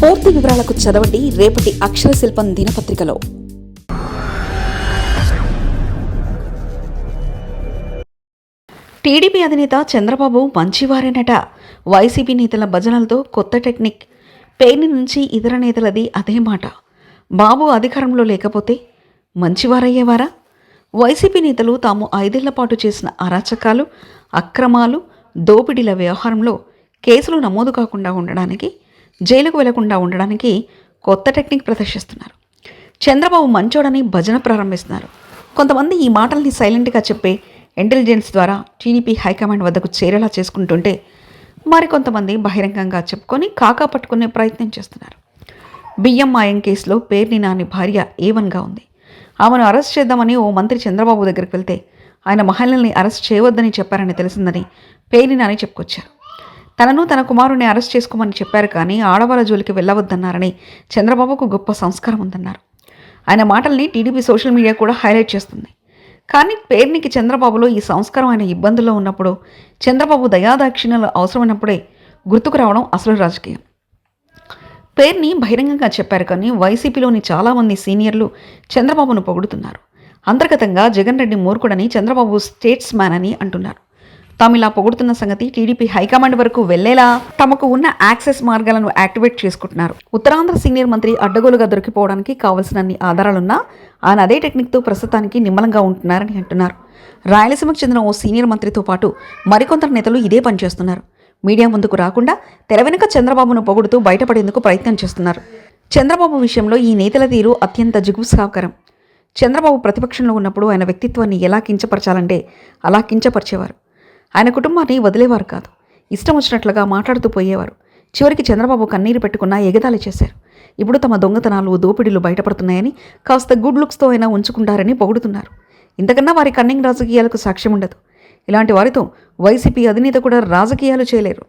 పూర్తి వివరాలకు చదవండి రేపటి అక్షర శిల్పం దినపత్రికలో. టీడీపీ అధినేత చంద్రబాబు మంచివారేనట. వైసీపీ నేతల భజనలతో కొత్త టెక్నిక్. పేర్ని నుంచి ఇతర నేతలది అదే మాట. బాబు అధికారంలో లేకపోతే మంచివారయ్యేవారా? వైసీపీ నేతలు తాము ఐదేళ్ళ పాటు చేసిన అరాచకాలు అక్రమాలు దోపిడీల వ్యవహారంలో కేసులు నమోదు కాకుండా ఉండడానికి జైలుకు వెళ్ళకుండా ఉండడానికి కొత్త టెక్నిక్ ప్రదర్శిస్తున్నారు. చంద్రబాబు మంచోడని భజన ప్రారంభిస్తున్నారు. కొంతమంది ఈ మాటల్ని సైలెంట్గా చెప్పే ఇంటెలిజెన్స్ ద్వారా టీడీపీ హైకమాండ్ వద్దకు చేరేలా చేసుకుంటుంటే మరికొంతమంది బహిరంగంగా చెప్పుకొని కాకా పట్టుకునే ప్రయత్నం చేస్తున్నారు. బియ్యం మాయం కేసులో పేర్ని నాని భార్య ఏవన్గా ఉంది. ఆమెను అరెస్ట్ చేద్దామని ఓ మంత్రి చంద్రబాబు దగ్గరికి వెళ్తే ఆయన మహిళల్ని అరెస్ట్ చేయవద్దని చెప్పారని తెలిసిందని పేర్ని నాని చెప్పుకొచ్చారు. తనను తన కుమారుని అరెస్ట్ చేసుకోమని చెప్పారు కానీ ఆడవాళ్ళ జోలికి వెళ్ళవద్దన్నారని చంద్రబాబుకు గొప్ప సంస్కారం ఉందన్నారు. ఆయన మాటల్ని టీడీపీ సోషల్ మీడియా కూడా హైలైట్ చేస్తుంది. కానీ పేర్నికి చంద్రబాబులో ఈ సంస్కారం ఆయన ఇబ్బందుల్లో ఉన్నప్పుడు చంద్రబాబు దయాదాక్షిణ్యాలు అవసరమైనప్పుడే గుర్తుకు రావడం అసలు రాజకీయం. పేర్ని బహిరంగంగా చెప్పారు కానీ వైసీపీలోని చాలామంది సీనియర్లు చంద్రబాబును పొగుడుతున్నారు. అంతర్గతంగా జగన్ రెడ్డి మూర్ఖుడని చంద్రబాబు స్టేట్స్ మ్యాన్ అని అంటున్నారు. తాము ఇలా పొగుడుతున్న సంగతి టీడీపీ హైకమాండ్ వరకు వెళ్ళేలా తమకు ఉన్న యాక్సెస్ మార్గాలను యాక్టివేట్ చేసుకుంటున్నారు. ఉత్తరాంధ్ర సీనియర్ మంత్రి అడ్డగోలుగా దొరికిపోవడానికి కావలసినన్ని ఆధారాలున్నా ఆయన అదే టెక్నిక్తో ప్రస్తుతానికి నిమ్మలంగా ఉంటున్నారని అంటున్నారు. రాయలసీమకు చెందిన ఓ సీనియర్ మంత్రితో పాటు మరికొందరు నేతలు ఇదే పనిచేస్తున్నారు మీడియా ముందుకు రాకుండా తెర వెనుక చంద్రబాబును పొగుడుతూ బయటపడేందుకు ప్రయత్నం చేస్తున్నారు. చంద్రబాబు విషయంలో ఈ నేతల తీరు అత్యంత జిగుప్సాకరం. చంద్రబాబు ప్రతిపక్షంలో ఉన్నప్పుడు ఆయన వ్యక్తిత్వాన్ని ఎలా కించపరచాలంటే అలా కించపరిచేవారు. ఆయన కుటుంబాన్ని వదిలేవారు కాదు. ఇష్టం వచ్చినట్లుగా మాట్లాడుతూ పోయేవారు. చివరికి చంద్రబాబు కన్నీరు పెట్టుకున్నా ఎగతాళి చేశారు. ఇప్పుడు తమ దొంగతనాలు దోపిడీలు బయటపడుతున్నాయని కాస్త గుడ్ లుక్స్తో అయినా ఉంచుకుంటారని పొగుడుతున్నారు. ఇంతకన్నా వారి కన్నింగ్ రాజకీయాలకు సాక్ష్యం ఉండదు. ఇలాంటి వారితో వైసీపీ అధినేత కూడా రాజకీయాలు చేయలేరు.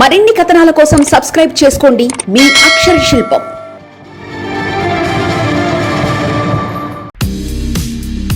మరిన్ని కథనాల కోసం సబ్స్క్రైబ్ చేసుకోండి. మీ అక్షర శిల్పం.